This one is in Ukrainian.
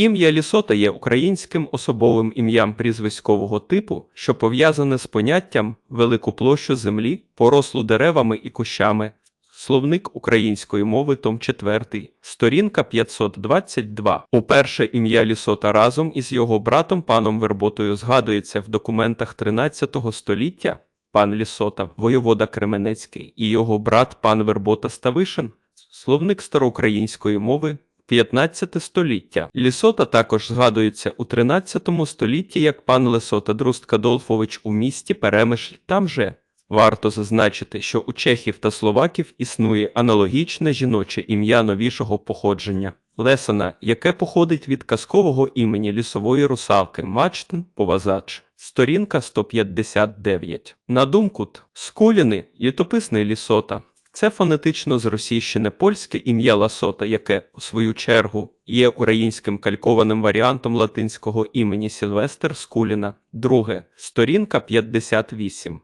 Ім'я Лісота є українським особовим ім'ям прізвиськового типу, що пов'язане з поняттям велику площу землі, порослу деревами і кущами. Словник української мови, том 4, сторінка 522. Уперше ім'я Лісота разом із його братом паном Верботою згадується в документах 13 століття. Пан Лісота, воєвода Кременецький, і його брат пан Вербота Ставишин, словник староукраїнської мови, 15 століття. Лісота також згадується у 13 столітті як пан Лесота Друстка Долфович у місті Перемишль. Там же варто зазначити, що у чехів та словаків існує аналогічне жіноче ім'я новішого походження. Лесона, яке походить від казкового імені лісової русалки Мачтен Повазач. Сторінка 159. На думку Т. Скуліни, літописний лісота. Це фонетично зросійщене польське ім'я Ласота, яке, у свою чергу, є українським калькованим варіантом латинського імені Сільвестер Скуліна. Друге, сторінка 58.